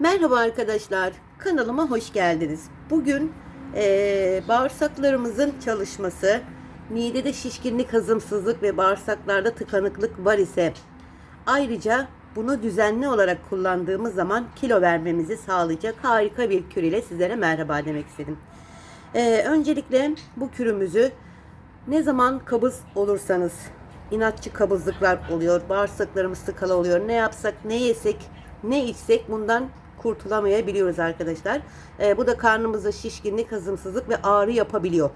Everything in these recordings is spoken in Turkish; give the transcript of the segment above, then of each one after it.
Merhaba arkadaşlar, kanalıma hoş geldiniz. Bugün eee, bağırsaklarımızın çalışması, midede şişkinlik, hazımsızlık ve bağırsaklarda tıkanıklık var ise ayrıca bunu düzenli olarak kullandığımız zaman kilo vermemizi sağlayacak harika bir kür ile sizlere merhaba demek istedim. Eee, öncelikle bu kürümüzü ne zaman kabız olursanız, inatçı kabızlıklar oluyor, bağırsaklarımız tıkalı oluyor. Ne yapsak, ne yesek, ne içsek bundan kurtulamayabiliyoruz arkadaşlar. Ee, bu da karnımızda şişkinlik, hazımsızlık ve ağrı yapabiliyor.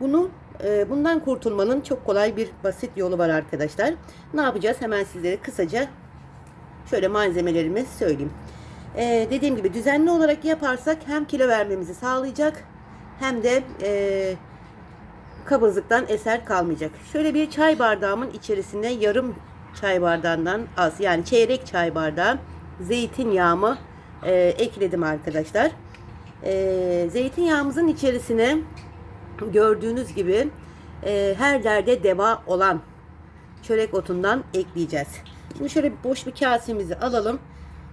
Bunu e, bundan kurtulmanın çok kolay bir basit yolu var arkadaşlar. Ne yapacağız? Hemen sizlere kısaca şöyle malzemelerimi söyleyeyim. Ee, dediğim gibi düzenli olarak yaparsak hem kilo vermemizi sağlayacak hem de e, kabızlıktan eser kalmayacak. Şöyle bir çay bardağımın içerisine yarım çay bardağından az yani çeyrek çay bardağı zeytinyağımı e, ekledim arkadaşlar. E, zeytinyağımızın içerisine gördüğünüz gibi e, her derde deva olan çörek otundan ekleyeceğiz. Şimdi şöyle boş bir kasemizi alalım.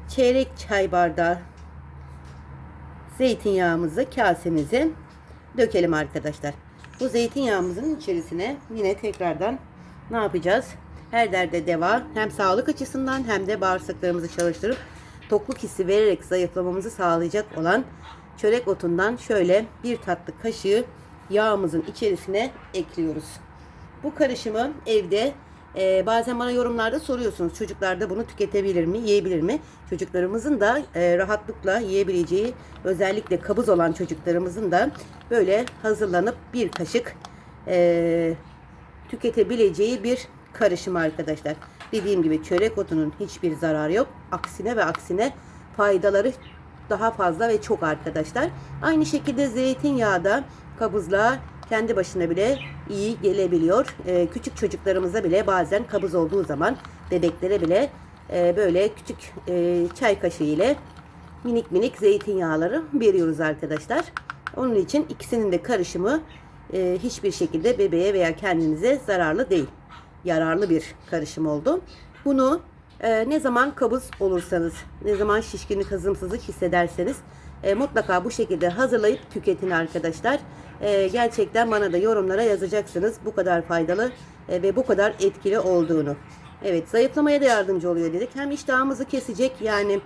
Çeyrek çay bardağı zeytinyağımızı kasemize dökelim arkadaşlar. Bu zeytinyağımızın içerisine yine tekrardan ne yapacağız? Her derde deva hem sağlık açısından hem de bağırsaklarımızı çalıştırıp tokluk hissi vererek zayıflamamızı sağlayacak olan çörek otundan şöyle bir tatlı kaşığı yağımızın içerisine ekliyoruz. Bu karışımı evde e, bazen bana yorumlarda soruyorsunuz çocuklar da bunu tüketebilir mi, yiyebilir mi? Çocuklarımızın da e, rahatlıkla yiyebileceği özellikle kabız olan çocuklarımızın da böyle hazırlanıp bir kaşık e, tüketebileceği bir karışım arkadaşlar. Dediğim gibi çörek otunun hiçbir zararı yok. Aksine ve aksine faydaları daha fazla ve çok arkadaşlar. Aynı şekilde zeytinyağı da kabızlığa kendi başına bile iyi gelebiliyor. Ee, küçük çocuklarımıza bile bazen kabız olduğu zaman bebeklere bile e, böyle küçük e, çay kaşığı ile minik minik zeytinyağları veriyoruz arkadaşlar. Onun için ikisinin de karışımı e, hiçbir şekilde bebeğe veya kendinize zararlı değil. Yararlı bir karışım oldu. Bunu e, ne zaman kabız olursanız, ne zaman şişkinlik, hazımsızlık hissederseniz e, mutlaka bu şekilde hazırlayıp tüketin arkadaşlar. E, gerçekten bana da yorumlara yazacaksınız bu kadar faydalı e, ve bu kadar etkili olduğunu. Evet zayıflamaya da yardımcı oluyor dedik. Hem iştahımızı kesecek yani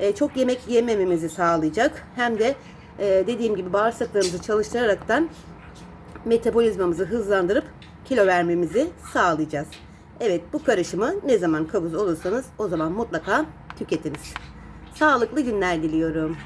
e, çok yemek yemememizi sağlayacak. Hem de e, dediğim gibi bağırsaklarımızı çalıştıraraktan metabolizmamızı hızlandırıp kilo vermemizi sağlayacağız. Evet bu karışımı ne zaman kabız olursanız o zaman mutlaka tüketiniz. Sağlıklı günler diliyorum.